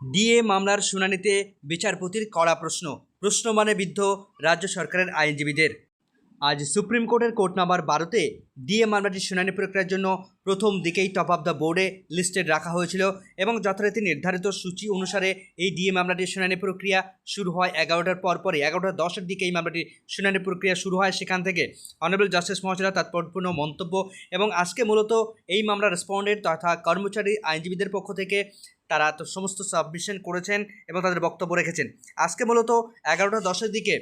DA মামলার শুনানিতে বিচারপতির কড়া প্রশ্ন। প্রশ্ন মানে বিদ্ধ রাজ্য সরকারের আইনজীবীদের। আজ সুপ্রিম কোর্টের কোর্ট নাম্বার বারোতে ডিএ মামলাটির শুনানি প্রক্রিয়ার জন্য প্রথম দিকেই টপ অফ দ্য বোর্ডে লিস্টেড রাখা হয়েছিল এবং যথারীতি নির্ধারিত সূচি অনুসারে এই ডিএ মামলাটির শুনানি প্রক্রিয়া শুরু হয় এগারোটার পর পরে এগারোটা দশের দিকে এই মামলাটির শুনানি প্রক্রিয়া শুরু হয় সেখান থেকে। অনারেবল জাস্টিস মহাশয়রা তাৎপর্যপূর্ণ মন্তব্য এবং আজকে মূলত এই মামলার রেসপন্ডেন্ট তথা কর্মচারী আইনজীবীদের পক্ষ থেকে তারা তো সমস্ত সাবমিশন করেছেন এবং তাদের বক্তব্য রেখেছেন। আজকে মূলত এগারোটা দশের দিকে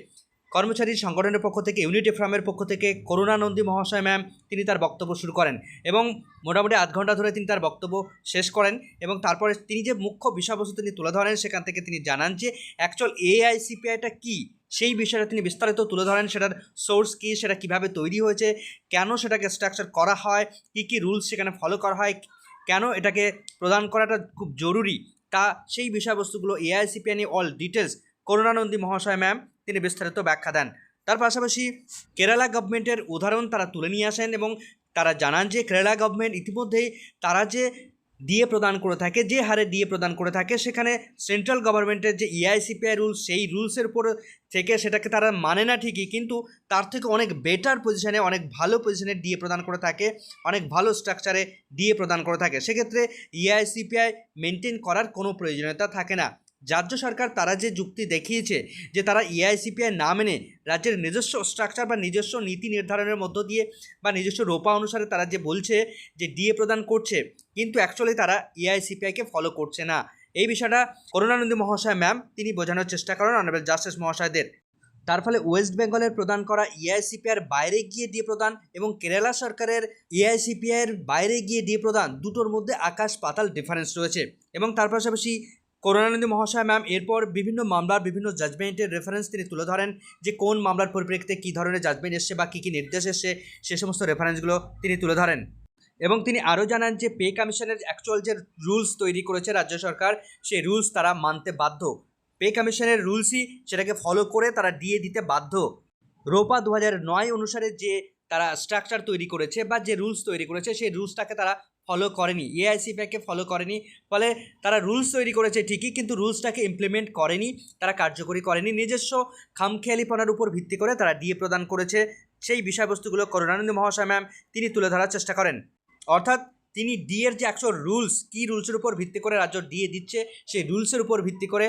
কর্মচারী সংগঠনের পক্ষ থেকে ইউনিটি ফ্রামের পক্ষ থেকে করুণানন্দী মহাশয় ম্যাম তিনি তার বক্তব্য শুরু করেন এবং মোটামুটি আধ ঘণ্টা ধরে তিনি তার বক্তব্য শেষ করেন এবং তারপরে তিনি যে মুখ্য বিষয়বস্তু তিনি তুলে ধরেন সেখান থেকে তিনি জানান যে অ্যাকচুয়াল এআইসিপিআইটা কী? সেই বিষয়টা তিনি বিস্তারিত তুলে ধরেন, সেটার সোর্স কী, সেটা কীভাবে তৈরি হয়েছে, কেন সেটাকে স্ট্রাকচার করা হয়, কী কী রুলস সেখানে ফলো করা হয় কেন এটাকে প্রদান করাটা খুব জরুরি? তা সেই বিষয়বস্তুগুলো এআইসিপিএ নিয়ে অল ডিটেলস করুণানন্দী মহাশয় ম্যাম তিনি বিস্তারিত ব্যাখ্যা দেন। তার পাশাপাশি কেরালা গভর্নমেন্টের উদাহরণ তারা তুলে নিয়ে আসেন এবং তারা জানান যে কেরালা গভর্নমেন্ট ইতিমধ্যেই তারা যে ডিএ প্রদান করে থাকে, যে হারে দিয়ে প্রদান করে থাকে, সেখানে সেন্ট্রাল গভর্নমেন্টের যে ইআইসিপিআই রুলস সেই রুলসের উপর থেকে সেটাকে তারা মানে না ঠিকই, কিন্তু তার থেকে অনেক বেটার পজিশনে অনেক ভালো পজিশনে ডিএ প্রদান করে থাকে, অনেক ভালো স্ট্রাকচারে ডিএ প্রদান করে থাকে। সেক্ষেত্রে ইআইসিপিআই মেনটেন করার কোনো প্রয়োজনীয়তা থাকে না। রাজ্য সরকার তারা যে যুক্তি দেখিয়েছে যে তারা এআইসিপিআই না মেনে রাজ্যের নিজস্ব স্ট্রাকচার বা নিজস্ব নীতি নির্ধারণের মধ্য দিয়ে বা নিজস্ব রোপা অনুসারে তারা যে বলছে যে ডিএ প্রদান করছে, কিন্তু অ্যাকচুয়ালি তারা এআইসিপিআইকে ফলো করছে না। এই বিষয়টা করুণানন্দী মহাশয় ম্যাম তিনি বোঝানোর চেষ্টা করেন অনারেবল জাস্টিস মহাশয়দের। তার ফলে ওয়েস্ট বেঙ্গলের প্রদান করা এআইসিপিআর বাইরে গিয়ে ডিএ প্রদান এবং কেরালা সরকারের এআইসিপিআইয়ের বাইরে গিয়ে ডিএ প্রদান, দুটোর মধ্যে আকাশ পাতাল ডিফারেন্স রয়েছে। এবং তার পাশাপাশি করুণানন্দী মহাশয় ম্যাম, এরপর বিভিন্ন মামলার বিভিন্ন জাজমেন্টের রেফারেন্স তিনি তুলে ধরেন যে কোন মামলার পরিপ্রেক্ষিতে কী ধরনের জাজমেন্ট এসছে বা কী কী নির্দেশ এসছে, সে সমস্ত রেফারেন্সগুলো তিনি তুলে ধরেন। এবং তিনি আরও জানান যে পে কমিশনের অ্যাকচুয়াল যে রুলস তৈরি করেছে রাজ্য সরকার, সেই রুলস তারা মানতে বাধ্য। পে কমিশনের রুলসই সেটাকে ফলো করে তারা দিয়ে দিতে বাধ্য। রোপা দু নয় অনুসারে যে তারা স্ট্রাকচার তৈরি করেছে বা যে রুলস তৈরি করেছে, সেই রুলসটাকে তারা ফলো করেনি এআইসি এআইসিপিআইকে ফলো করেনি, ফলে তারা রুলস তৈরি করেছে ঠিকই, কিন্তু রুলসটাকে ইমপ্লিমেন্ট করেনি, তারা কার্যকরী করেনি, নিজস্ব খামখেয়ালিপনার উপর ভিত্তি করে তারা ডিএ প্রদান করেছে, সেই বিষয়বস্তুগুলো করুণানন্দ মহাশয় ম্যাম তিনি তুলে ধরার চেষ্টা করেন। অর্থাৎ তিনি ডিএর যে অ্যাকচুয়াল রুলস কী রুলসের উপর ভিত্তি করে রাজ্য ডিএ দিচ্ছে, সেই রুলসের উপর ভিত্তি করে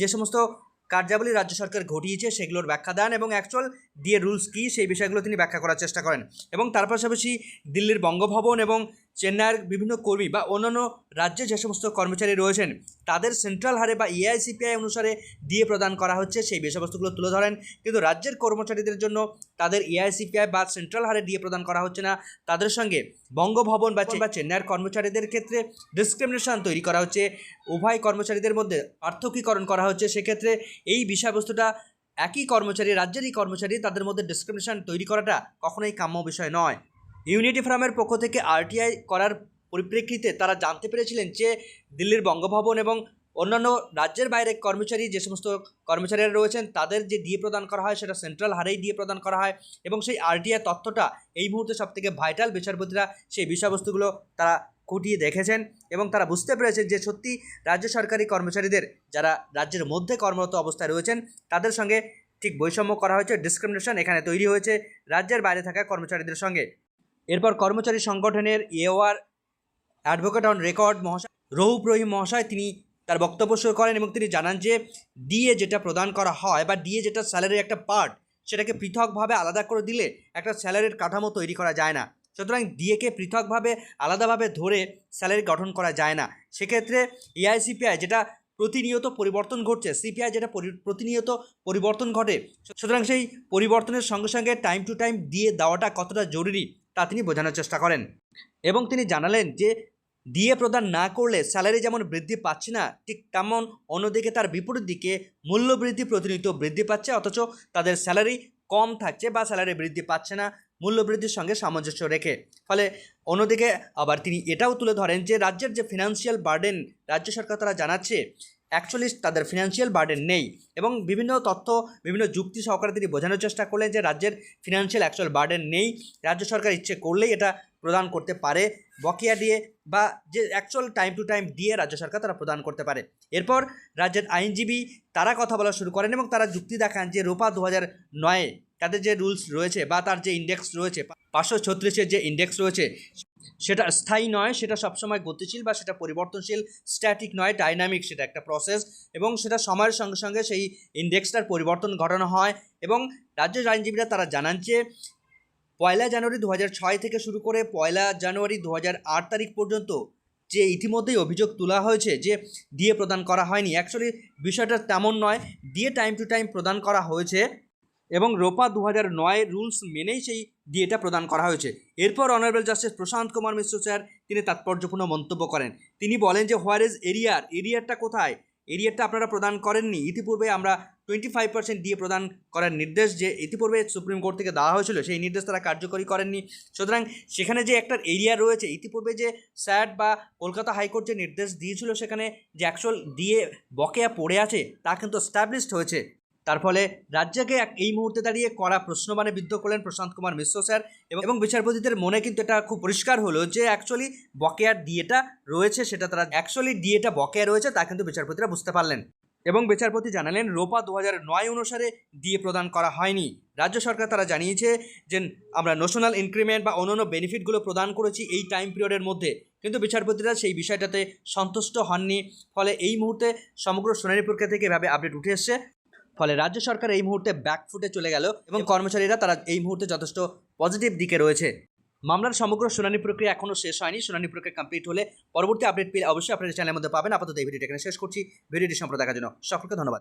যে সমস্ত কার্যাবলী রাজ্য সরকার ঘটিয়েছে, সেগুলোর ব্যাখ্যা দেন এবং অ্যাকচুয়াল ডিএ রুলস কী, সেই বিষয়গুলো তিনি ব্যাখ্যা করার চেষ্টা করেন। এবং তার পাশাপাশি দিল্লির বঙ্গভবন এবং চেন্নাইয়ের বিভিন্ন কর্মী বা অন্যান্য রাজ্যে যে সমস্ত কর্মচারী রয়েছেন, তাদের সেন্ট্রাল হারে বা এআইসিপিআই অনুসারে ডিএ প্রদান করা হচ্ছে, সেই বিষয়বস্তুগুলো তুলে ধরেন। কিন্তু রাজ্যের কর্মচারীদের জন্য তাদের এআইসিপিআই বা সেন্ট্রাল হারে ডিএ প্রদান করা হচ্ছে না। তাদের সঙ্গে বঙ্গভবন বা চেন্নাইয়ের কর্মচারীদের ক্ষেত্রে ডিসক্রিমিনেশন তৈরি করা হচ্ছে। উভয় কর্মচারীদের মধ্যে পার্থক্যীকরণ করা হচ্ছে। সেক্ষেত্রে এই বিষয়বস্তুটা একই কর্মচারী, রাজ্যেরই কর্মচারী, তাদের মধ্যে ডিসক্রিমিনেশন তৈরি করাটা কখনোই কাম্য বিষয় নয়। ইউনিটি ফ্রামের পক্ষ থেকে আরটিআই করার পরিপ্রেক্ষিতে তারা জানতে পেরেছিলেন যে দিল্লির বঙ্গভবন এবং অন্যান্য রাজ্যের বাইরে কর্মচারী যে সমস্ত কর্মচারীরা রয়েছেন, তাদের যে ডিএ প্রদান করা হয় সেটা সেন্ট্রাল হারেই ডিএ প্রদান করা হয় এবং সেই আরটিআই তথ্যটা এই মুহূর্তে সবথেকে ভাইটাল বিচারপতিরা সেই বিষয়বস্তুগুলো তারা খুঁটিয়ে দেখেছেন এবং তারা বুঝতে পেরেছেন যে সত্যি রাজ্য সরকারি কর্মচারীদের যারা রাজ্যের মধ্যে কর্মরত অবস্থায় রয়েছেন, তাদের সঙ্গে ঠিক বৈষম্য করা হয়েছে ডিসক্রিমিনেশন এখানে তৈরি হয়েছে, রাজ্যের বাইরে থাকা কর্মচারীদের সঙ্গে। এরপর কর্মচারী সংগঠনের এওয়ার অ্যাডভোকেট অন রেকর্ড মহাশয় রৌপ রহিম মহাশয়, তিনি তার বক্তব্য শুরু করেন এবং তিনি জানান যে ডিএ যেটা প্রদান করা হয় বা ডিএ যেটা স্যালারির একটা পার্ট সেটাকে পৃথকভাবে আলাদা করে দিলে একটা স্যালারির কাঠামো তৈরি করা যায় না। সুতরাং ডিএকে পৃথকভাবে, আলাদাভাবে ধরে স্যালারি গঠন করা যায় না। সেক্ষেত্রে এআইসিপিআই যেটা প্রতিনিয়ত পরিবর্তন ঘটছে, সিপিআই যেটা প্রতিনিয়ত পরিবর্তন ঘটে, সুতরাং সেই পরিবর্তনের সঙ্গে সঙ্গে টাইম টু টাইম দিয়ে দেওয়াটা কতটা জরুরি, তা তিনি বোঝানোর চেষ্টা করেন। এবং তিনি জানালেন যে, ডিএ প্রদান না করলে স্যালারি যেমন বৃদ্ধি পাচ্ছে না, ঠিক তেমন অন্যদিকে তার বিপরীত দিকে মূল্যবৃদ্ধি প্রতিনিয়ত বৃদ্ধি পাচ্ছে, অথচ তাদের স্যালারি কম থাকছে বা স্যালারি বৃদ্ধি পাচ্ছে না। মূল্যবৃদ্ধির সঙ্গে সামঞ্জস্য রেখে। ফলে অন্যদিকে আবার তিনি এটাও তুলে ধরেন যে, রাজ্যের যে ফিনান্সিয়াল বার্ডেন রাজ্য সরকার তারা জানাচ্ছে অ্যাকচুয়ালি তাদের ফিনান্সিয়াল বার্ডেন নেই। এবং বিভিন্ন তথ্য, বিভিন্ন যুক্তি সহকারে তিনি বোঝানোর চেষ্টা করলেন যে, রাজ্যের ফিনান্সিয়াল অ্যাকচুয়াল বার্ডেন নেই। রাজ্য সরকার ইচ্ছে করলেই এটা প্রদান করতে পারে, বকেয়া দিয়ে বা যে অ্যাকচুয়াল টাইম টু টাইম দিয়ে রাজ্য সরকার তারা প্রদান করতে পারে। এরপর রাজ্যের আইনজীবী তারা কথা বলা শুরু করেন এবং তারা যুক্তি দেখান যে, রোপা দু হাজার নয়ে তাদের যে রুলস রয়েছে বা তার যে ইন্ডেক্স রয়েছে, পাঁচশো ছত্রিশের যে ইন্ডেক্স রয়েছে, সেটা স্থায়ী নয়, সেটা সবসময় গতিশীল বা সেটা পরিবর্তনশীল স্ট্যাটিক নয় ডাইনামিক সেটা একটা প্রসেস এবং সেটা সময়ের সঙ্গে সঙ্গে সেই ইন্ডেক্সটার পরিবর্তন ঘটানো হয় এবং রাজ্যের আইনজীবীরা তারা জানান যে পয়লা জানুয়ারি দু থেকে শুরু করে পয়লা জানুয়ারি দু তারিখ পর্যন্ত যে ইতিমধ্যেই অভিযোগ তোলা হয়েছে যে ডিএ প্রদান করা হয়নি অ্যাকচুয়ালি বিষয়টা তেমন নয় ডিএ টাইম টু টাইম প্রদান করা হয়েছে। এবং রোপা দু হাজার নয় রুলস মেনেই সেই ডিএটা প্রদান করা হয়েছে। এরপর honourable justice Prashant Kumar Mishra, sir, তিনি তাৎপর্যপূর্ণ মন্তব্য করেন। তিনি বলেন যে, হোয়ার ইজ এরিয়ার, এরিয়ারটা কোথায়? এরিয়ারটা আপনারা প্রদান করেননি। ইতিপূর্বে আমরা টোয়েন্টি ফাইভ পার্সেন্ট দিয়ে প্রদান করার নির্দেশ যে, ইতিপূর্বে সুপ্রিম কোর্ট থেকে দেওয়া হয়েছিল, সেই নির্দেশ তারা কার্যকরী করেননি। সুতরাং সেখানে যে একটা এরিয়া রয়েছে, ইতিপূর্বে যে স্যাট বা কলকাতা হাইকোর্ট যে নির্দেশ দিয়েছিল, সেখানে যে অ্যাকচুয়াল দিয়ে বকেয়া পড়ে আছে, তা কিন্তু স্ট্যাবলিশড হয়েছে। তার ফলে রাজ্যকে এই মুহূর্তে দাঁড়িয়ে কড়া প্রশ্নবাণে বিদ্ধ করলেন প্রশান্ত কুমার মিশ্র স্যার এবং বিচারপতিদের মনে কিন্তু এটা খুব পরিষ্কার হলো যে অ্যাকচুয়ালি বকেয়ার ডিএটা রয়েছে, সেটা তারা অ্যাকচুয়ালি ডিএটা বকেয়া রয়েছে, তা কিন্তু বিচারপতিরা বুঝতে পারলেন। এবং বিচারপতি জানালেন, রোপা দু নয় অনুসারে ডিএ প্রদান করা হয়নি। রাজ্য সরকার তারা জানিয়েছে যে আমরা ন্যাশনাল ইনক্রিমেন্ট বা অন্যান্য বেনিফিটগুলো প্রদান করেছি এই টাইম পিরিয়ডের মধ্যে। কিন্তু বিচারপতিরা সেই বিষয়টাতে সন্তুষ্ট হননি। ফলে এই মুহূর্তে সমগ্র শুনানি প্রক্রিয়া থেকে এভাবে আপডেট উঠে এসছে। ফলে রাজ্য সরকার এই মুহূর্তে ব্যাকফুটে চলে গেল এবং কর্মচারীরা তারা এই মুহূর্তে যথেষ্ট পজিটিভ দিকে রয়েছে। মামলার সমগ্র শুনানি প্রক্রিয়া এখনও শেষ হয়নি। শুনানি প্রক্রিয়া কমপ্লিট হলে পরবর্তী আপডেট পেলে অবশ্যই আপনাদের চ্যানেলের মধ্যে পাবেন। আপাতত এই ভিডিওটি এখানে শেষ করছি। ভিডিওটি সম্পর্কে দেখার জন্য সকলকে ধন্যবাদ।